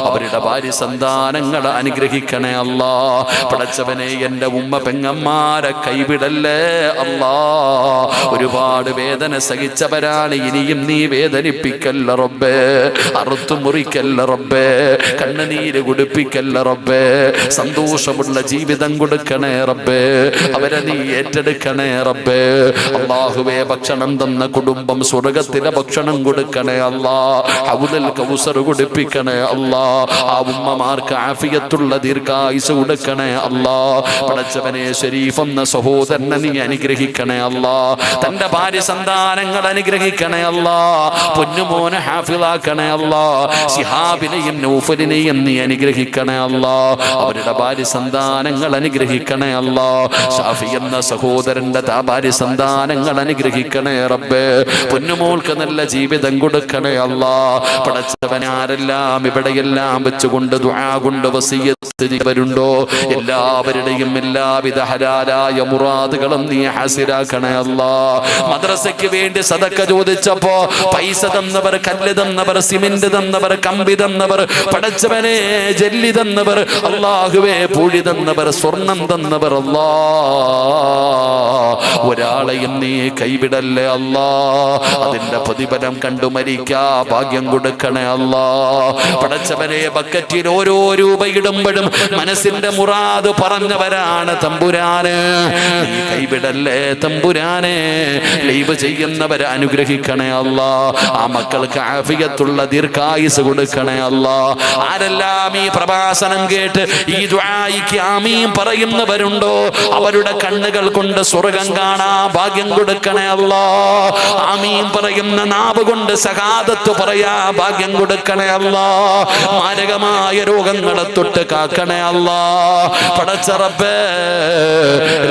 അവരുടെ ഭാര്യ സന്താനങ്ങളെ അനുഗ്രഹിക്കണേ അല്ല പടച്ചവനെ എന്റെ ഉമ്മ പെങ്ങന്മാരെ കൈവിടല്ലേ അല്ല ഒരുപാട് വേദന സഹിച്ചവരാണ് ഇനിയും നീ വേദനിപ്പിക്കല്ല റബ്ബേ. അറുത്തു മുറിക്കല്ല റബ്ബേ. കണ്ണുനീര് കുടിപ്പിക്കല്ല റബ്ബേ. സന്തോഷമുള്ള ജീവിതം കൊടുക്കണേ റബ്ബേ. അവരെ നീ ഏറ്റെടുക്കണേ റബ്ബേ. അള്ളാഹുവേ ഭക്ഷണം തന്ന കുടുംബം സ്വർഗത്തിലെ ഭക്ഷണം കൊടുക്കണേ അല്ലാ. കൗസർ കൊടുപ്പിക്കണേ അല്ലാ. ആ ഉമ്മമാർക്ക് ആഫിയത്തുള്ള ദീർഘായുസ് കൊടുക്കണേ അല്ലാ. പടച്ചവനെ ശരീഫ് എന്ന സഹോദരനെ നീ അനുഗ്രഹിക്കണേ അല്ലാ. തന്റെ ഭാര്യ സന്താനങ്ങൾ അനുഗ്രഹിക്കണേ അല്ലാ. പൊന്നുമോനെ ഹാഫിളാക്കണേ അല്ലാ. സിഹാബിനെയും നൗഫലിനെയും നീ അനുഗ്രഹിക്കണേ അല്ലാ. അവരുടെ ഭാര്യ സന്താനങ്ങൾ അനുഗ്രഹിക്കണേ അല്ലാ. ഷാഫി എന്ന സഹോദരന്റെ ഭാര്യ സന്താനങ്ങൾ അനുഗ്രഹിക്കണേ റബ്ബേ. പൊന്നുമോൾക്ക് നല്ല ജീവിതം കൊടുക്കണേ അല്ലാ. പടച്ചവൻ ആരെല്ലാം ഇവിടെയെല്ലാം വെച്ചുകൊണ്ട് ദുആ കൊണ്ട് വസീയത്ത് ചെയ്തവരുണ്ടോ എല്ലാവരുടെയും എല്ലാവിധ ഹലാലായ മുറാദുകളും നീ ഹാസിരാക്കണേ അല്ലാ. മദ്രസയ്ക്ക് വേണ്ടി സദക്ക ചോദിച്ചപ്പോ പൈസ തന്നവർ കല്ല് തന്നവർ സിമെന്റ് തന്നവർ കമ്പി തന്നവർ പടച്ചവനെ ജെല്ലി തന്നവർ അള്ളാഹുവേ പൂഴി തന്നവർ സ്വർണം തന്നവർ അല്ലാ. ഒരാളെയും നീ കൈവിടല്ലേ അല്ലാ. അതിന്റെ പ്രതിഫലം കണ്ടു മരിക്കാ ഭാഗ്യം കൊടുക്കണേ അല്ലാ. പടച്ചവനെ ബക്കറ്റിൽ ഓരോ രൂപ ഇടുമ്പോഴും മനസ്സിന്റെ മുറാദ് പറഞ്ഞവരാണ് തമ്പുരാന്. കൈവിടല്ലേ തമ്പുരാനെ? ലൈവ് ചെയ്യുന്നവരെ അനുഗ്രഹിക്കണേ അല്ലാ. ആ മക്കൾക്ക് ആഫിയത്തുള്ള ദീർഘായുസ് കൊടുക്കണേ അല്ലാ. ആരെല്ലാം ഈ പ്രഭാസനം കേട്ട് ഈ ദ്വായിക്ക് ആമീം പറയുന്നവരുണ്ടോ? അവരുടെ കണ്ണുകൾ കൊണ്ട് സ്വർഗം കാണാ ഭാഗ്യം കൊടുക്കണേ അല്ലാ. ആമീം പറയുന്ന നാവ് കൊണ്ട് സഹാദത്ത് പറയാ ഭാഗ്യം കൊടുക്കണേ അല്ല. മാരകമായ രോഗങ്ങളെ തൊട്ട് കാക്കണേ അല്ല. പടച്ചറപ്പേ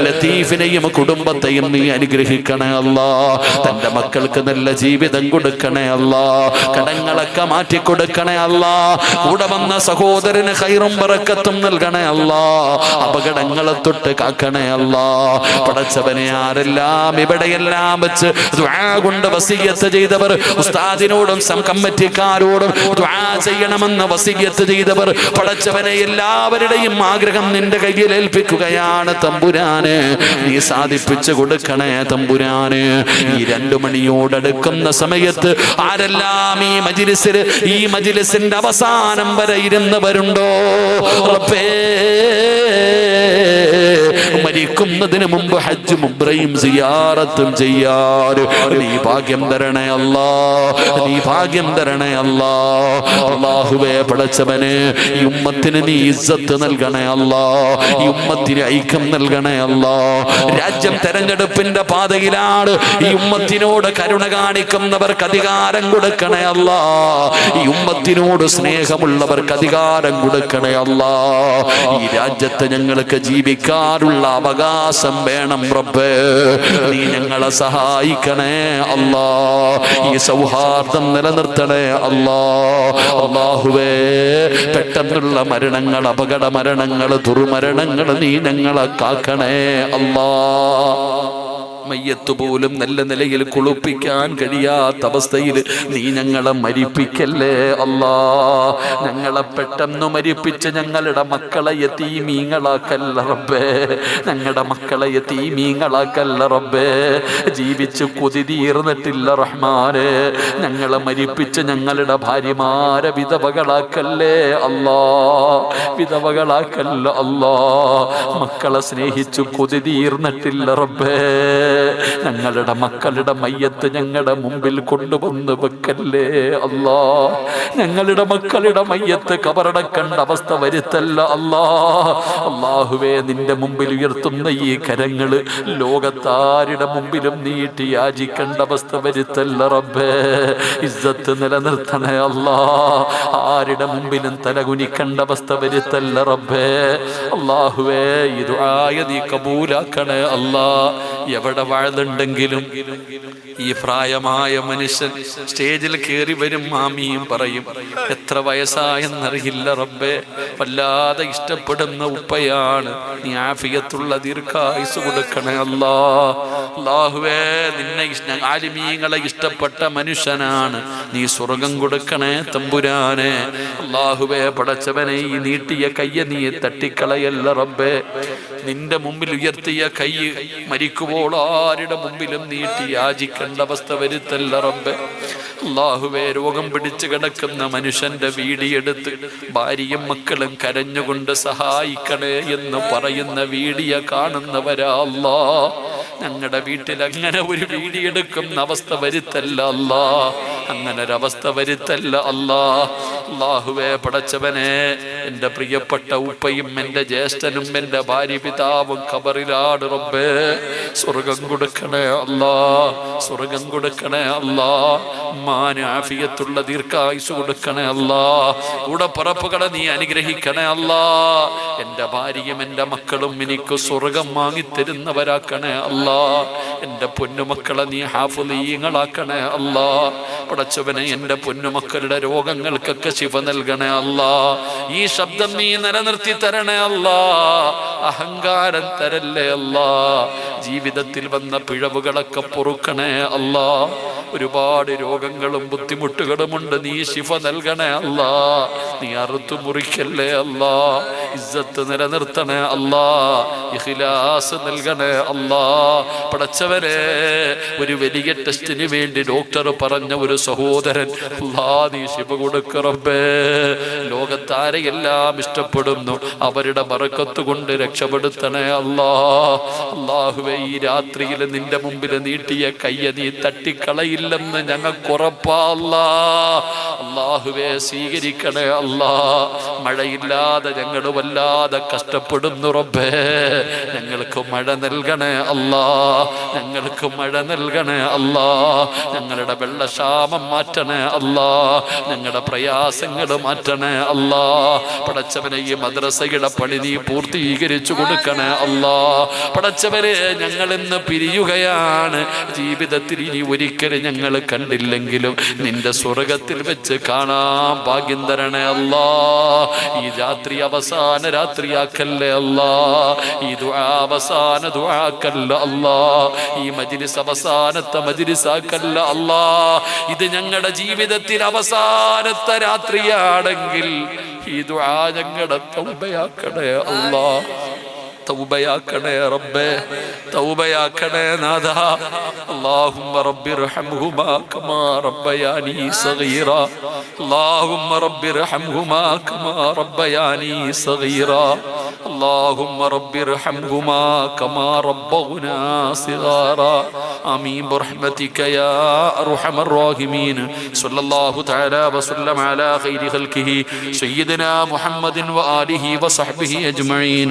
ലത്തീഫിനെയും കുടുംബത്തെയും നീ അനുഗ്രഹിക്കണേ അല്ല. തന്റെ മക്കൾക്ക് നല്ല ജീവിതം കൊടുക്കണേ അല്ല. കടങ്ങളൊക്കെ മാറ്റി കൊടുക്കണേ അല്ല. കൂടെ വന്ന സഹോദരന് ഹൈറും പറക്കത്തും നൽകണേ അല്ല. അപകടങ്ങളെ തൊട്ട് കാക്കണേ അല്ല. പടച്ചവനെ ആരെല്ലാം ഇവിടെയെല്ലാം വെച്ച് കൊണ്ട് വസീയത്ത് ചെയ്തവർ ഉസ്താദിനോടും സം കമ്മിറ്റിക്കാരോടും ചെയ്യണമെന്ന് വസീയത്ത് ചെയ്തവർ പടച്ചവനെ എല്ലാവരുടെയും ആഗ്രഹം നിന്റെ കയ്യിൽ ഏൽപ്പിക്കുകയാണ് തമ്പുരാന്. നീ സാധിപ്പിച്ചു കൊടുക്കണേ തമ്പുരാന്. ഈ രണ്ടു മണിയോടടുക്കുന്ന സമയത്ത് ആരെല്ലാം ഈ മജിലിസിൽ ഈ മജിലിസിന്റെ അവസാനം വരെ ഇരുന്നവരുണ്ടോ റബ്ബേ. മരിക്കുന്നതിന് മുമ്പ് ഹജ്ജും ഉബ്രയും സിയാറത്തും ചെയ്യാൻ നീ ഭാഗ്യം തരണേ അല്ലാ. നീ ഭാഗ്യം തരണേ അല്ലാ. അള്ളാഹുവേ പടച്ചവന് ഈ ഉമ്മത്തിന് നീ ഇസ്സത്ത് നൽകണേ അല്ലാ. ഈ ഉമ്മത്തിന് ഐക്യം നൽകണേ അല്ലാ. രാജ്യം തെരഞ്ഞെടുപ്പിന്റെ പാതയിലാണ്. ഈ ഉമ്മത്തിനോട് കരുണ കാണിക്കുന്നവർക്ക് അധികാരം കൊടുക്കണേ അല്ലാ. ഈ ഉമ്മത്തിനോട് സ്നേഹമുള്ളവർക്ക് അധികാരം കൊടുക്കണേ അല്ലാ. ഈ രാജ്യത്ത് ഞങ്ങൾക്ക് ജീവിക്കാനുള്ള അവകാശം വേണം റബ്ബേ. നീ ഞങ്ങളെ സഹായിക്കണേ അല്ലാ. ഈ സൗഹാർദ്ദം നിലനിർത്തണേ അല്ലാ. അള്ളാഹുവേ പെട്ടെന്നുള്ള മരണങ്ങൾ അപകട മരണങ്ങൾ ദുർമരണങ്ങൾ നീ ഞങ്ങളെ കാക്കണേ അല്ലാ. മയ്യത്ത് പോലും നല്ല നിലയിൽ കുളിപ്പിക്കാൻ കഴിയാത്ത അവസ്ഥയിൽ നീ ഞങ്ങളെ മരിപ്പിക്കല്ലേ അല്ലാ? ഞങ്ങളെ പെട്ടെന്ന് മരിപ്പിച്ച് ഞങ്ങളുടെ മക്കളെ എത്തീമീങ്ങളാക്കല്ല റബ്ബേ. ഞങ്ങളുടെ മക്കളെ എത്തീമീങ്ങളാക്കല്ല റബ്ബേ. ജീവിച്ച് കൊതി തീർന്നിട്ടില്ല റഹ്മാനെ. ഞങ്ങളെ മരിപ്പിച്ച് ഞങ്ങളുടെ ഭാര്യമാരെ വിധവകളാക്കല്ലേ അല്ലാ? വിധവകളാക്കല്ല അല്ലാ. മക്കളെ സ്നേഹിച്ചു കൊതി തീർന്നിട്ടില്ല റബ്ബേ. ഞങ്ങളുടെ മക്കളുടെ മയ്യത്ത് ഞങ്ങളുടെ മുമ്പിൽ കൊണ്ടുവന്ന് വെക്കല്ലേ? അല്ലാ ഞങ്ങളുടെ മക്കളുടെ മയ്യത്ത് കബറടക്കേണ്ട അവസ്ഥ വരുത്തല്ല അല്ലാ. അള്ളാഹുവേ നിന്റെ മുമ്പിൽ ഉയർത്തുന്ന ഈ കരങ്ങൾ ലോകത്താരുടെ മുമ്പിലും നീട്ടി യാചിക്കേണ്ട അവസ്ഥ വരുത്തല്ല റബ്ബേ. ഇസ്സത്ത് നിലനിർത്തണേ അല്ലാ. ആരുടെ മുമ്പിലും തലകുനിക്കേണ്ട അവസ്ഥ വരുത്തല്ല റബ്ബേ. അള്ളാഹുവേ ഇത് ആയ നീ കബൂലാക്കണേ അല്ലാ. എവിടെ വാഴുന്നുണ്ടെങ്കിലും ഈ പ്രായമായ മനുഷ്യൻ സ്റ്റേജിൽ കയറി വരും മാമിയും പറയും എത്ര വയസ്സായെന്നറിയില്ല റബ്ബേ വല്ലാതെ ഇഷ്ടപ്പെടുന്ന ഉപ്പയാണ്. നീ ആഫിയത്തുള്ള ദീർഘായുസ് കൊടുക്കണേ അല്ലാ. അല്ലാഹുവേ നിന്നെ ആലിമീങ്ങളെ ഇഷ്ടപ്പെട്ട മനുഷ്യനാണ്. നീ സ്വർഗം കൊടുക്കണേ തമ്പുരാനെ. അല്ലാഹുവേ പടച്ചവനെ ഈ നീട്ടിയ കയ്യ നീ തട്ടിക്കളയല്ല റബ്ബേ. നിന്റെ മുമ്പിൽ ഉയർത്തിയ കൈ മരിക്കുമ്പോൾ ആരുടെ മുമ്പിലും നീട്ടി യാചിക്കേണ്ട അവസ്ഥ വരുത്തല്ല റബ്ബേ. അള്ളാഹുവേ രോഗം പിടിച്ചു കിടക്കുന്ന മനുഷ്യന്റെ വീടിയെടുത്ത് ഭാര്യയും മക്കളും കരഞ്ഞുകൊണ്ട് സഹായിക്കണേ എന്ന് പറയുന്ന വീഡിയോ കാണുന്നവരാ അല്ലാ ഞങ്ങളുടെ വീട്ടിൽ അങ്ങനെ ഒരു വീടിയെടുക്കുന്ന അവസ്ഥ വരുത്തല്ല അല്ലാ അങ്ങനെ ഒരവസ്ഥ വരുത്തല്ല അല്ലാ അള്ളാഹുവേ പടച്ചവനെ എന്റെ പ്രിയപ്പെട്ട ഉപ്പയും എന്റെ ജ്യേഷ്ഠനും എന്റെ ഭാര്യ പിതാവും കബറിലാട് റബ്ബേ. സ്വർഗം കൊടുക്കണേ അല്ലാ സ്വർഗം കൊടുക്കണേ അല്ലാ മാന് ആഫിയത്തുള്ള ദീർഘായുസ് കൊടുക്കണേ അല്ലാ. കൂടെ പറപ്പുകളെ നീ അനുഗ്രഹിക്കണേ അല്ലാ. എന്റെ ഭാര്യയും എന്റെ മക്കളും എനിക്ക് സ്വർഗം വാങ്ങിത്തരുന്നവരാക്കണേ അല്ലാ. എന്റെ പൊന്നുമക്കളെ നീ ഹാഫുലീയങ്ങളാക്കണേ അല്ലാ. പടച്ചവനെ എന്റെ പൊന്നുമക്കളുടെ രോഗങ്ങൾക്കൊക്കെ ശിവ നൽകണേ അല്ലാ. ഈ ശബ്ദം നീ നിലനിർത്തി തരണേ അല്ലാ. അഹങ്കാരം തരല്ലേ അല്ലാ. ജീവിതത്തിൽ വന്ന പിഴവുകളൊക്കെ പൊറുക്കണേ അല്ലാ. ഒരുപാട് രോഗങ്ങളും ബുദ്ധിമുട്ടുകളുമുണ്ട് നീ ശിഫ നൽകണേ അല്ലാ. നീ അറുത്തു മുറിക്കല്ലേ അല്ലാ. ഇസ്സത്ത് നിലനിർത്തണേ അല്ലാ. ഇഖ്ലാസ് നൽകണേ അല്ലാ. പടച്ചവരെ ഒരു വലിയ ടെസ്റ്റിന് വേണ്ടി ഡോക്ടർ പറഞ്ഞ ഒരു സഹോദരൻ അല്ലാ നീ ശിവ കൊടുക്കറബേ ലോകത്താരെയെല്ലാം ഇഷ്ടപ്പെടുന്നു. അവരുടെ മറക്കത്ത് കൊണ്ട് രക്ഷപ്പെടുത്തണേ അല്ലാ. അള്ളാഹുവെ ഈ രാത്രിയിൽ നിന്റെ മുമ്പിൽ നീട്ടിയ കയ്യ നീ തട്ടിക്കളയില്ലെന്ന് ഞങ്ങൾക്ക് ഉറപ്പല്ല. അള്ളാഹുവെ സ്വീകരിക്കണേ അല്ലാ. മഴയില്ലാതെ ഞങ്ങൾ വല്ലാതെ കഷ്ടപ്പെടുന്നു റബ്ബേ. ഞങ്ങൾക്ക് മഴ നൽകണേ അല്ലാ. ഞങ്ങൾക്ക് മഴ നൽകണേ അല്ലാ. ഞങ്ങളുടെ വെള്ളക്ഷാമം മാറ്റണേ അല്ലാ. ഞങ്ങളുടെ പ്രയാസങ്ങൾ മാറ്റണേ അല്ലാ. പടച്ചവനെ ഈ മദ്രസയുടെ പണി നീ പൂർത്തീകരിച്ചു കൊടുക്കണേ അല്ലാ. പടച്ചവരെ ഞങ്ങൾ ഇന്ന് പിരിയുകയാണ്. ജീവിതത്തിൽ ഇനി ഒരിക്കലും ഞങ്ങൾ കണ്ടില്ലെങ്കിലും നിന്റെ സ്വർഗത്തിൽ വെച്ച് കാണാം. ഭാഗ്യം തരണേ അല്ലാ. ഈ രാത്രി അവസാന രാത്രിയാക്കല്ലേ അല്ലാ. ഈ അവസാന ദുആക്കല്ല അല്ലാ. ഈ മജ്ലിസ് അവസാനത്തെ മജിലിസാക്കല്ല അല്ലാ. ഇത് ഞങ്ങളുടെ ജീവിതത്തിൽ അവസാനത്തെ രാത്രിയാണെങ്കിൽ ഈ ദുആ ഞങ്ങളുടെ തൗബയാക്കണേ അല്ലാ. തൗബയാക്കണേ റബ്ബേ തൗബയാക്കണേ നാഥ اللهم رب ارحمهما كما ربياني صغيرا اللهم رب ارحمهما كما ربياني صغيرا اللهم رب ارحمهما كما ربونا صغارا آمين برحمتك يا أرحم الراحمين صلى الله تعالى وسلم على خير خلقه سيدنا محمد وآله وصحبه أجمعين